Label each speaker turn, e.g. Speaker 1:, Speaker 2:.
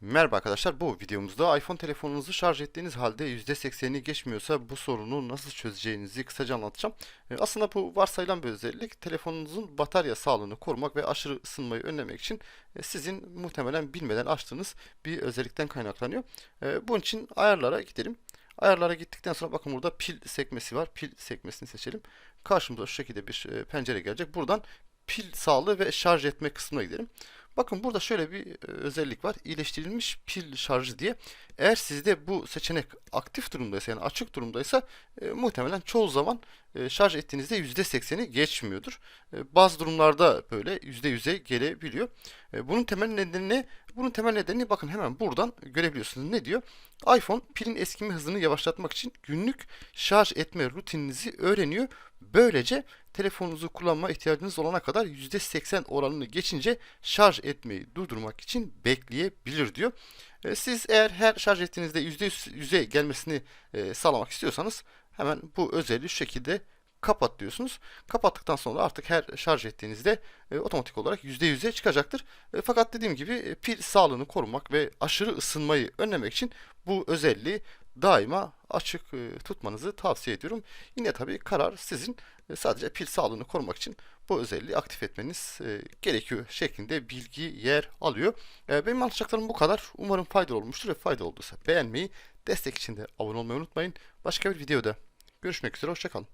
Speaker 1: Merhaba arkadaşlar bu videomuzda iPhone telefonunuzu şarj ettiğiniz halde %80'i geçmiyorsa bu sorunu nasıl çözeceğinizi kısaca anlatacağım. E, Aslında bu varsayılan bir özellik telefonunuzun batarya sağlığını korumak ve aşırı ısınmayı önlemek için e, sizin muhtemelen bilmeden açtığınız bir özellikten kaynaklanıyor. E, Bunun için ayarlara gidelim. Ayarlara gittikten sonra bakın burada pil sekmesi var. Pil sekmesini seçelim. Karşımıza şu şekilde bir e, pencere gelecek. Buradan pil sağlığı ve şarj etme kısmına gidelim. Bakın burada şöyle bir e, özellik var. İyileştirilmiş pil şarjı diye. Eğer sizde bu seçenek aktif durumdaysa yani açık durumdaysa e, muhtemelen çoğu zaman e, şarj ettiğinizde %80'i geçmiyordur. E, bazı durumlarda böyle %100'e gelebiliyor. E, bunun temel nedeni ne? Bunun temel nedeni bakın hemen buradan görebiliyorsunuz. Ne diyor? iPhone pilin eskime hızını yavaşlatmak için günlük şarj etme rutininizi öğreniyor. Böylece telefonunuzu kullanma ihtiyacınız olana kadar %80 oranını geçince şarj etmeyi durdurmak için bekleyebilir diyor. Siz eğer her şarj ettiğinizde %100'e gelmesini sağlamak istiyorsanız hemen bu özelliği şu şekilde kapat diyorsunuz. Kapattıktan sonra artık her şarj ettiğinizde e, otomatik olarak %100'e çıkacaktır. E, fakat dediğim gibi e, pil sağlığını korumak ve aşırı ısınmayı önlemek için bu özelliği daima açık e, tutmanızı tavsiye ediyorum. Yine tabii karar sizin. E, sadece pil sağlığını korumak için bu özelliği aktif etmeniz e, gerekiyor şeklinde bilgi yer alıyor. E, benim anlatacaklarım bu kadar. Umarım faydalı olmuştur ve faydalı olduysa beğenmeyi, destek için de abone olmayı unutmayın. Başka bir videoda görüşmek üzere, hoşçakalın.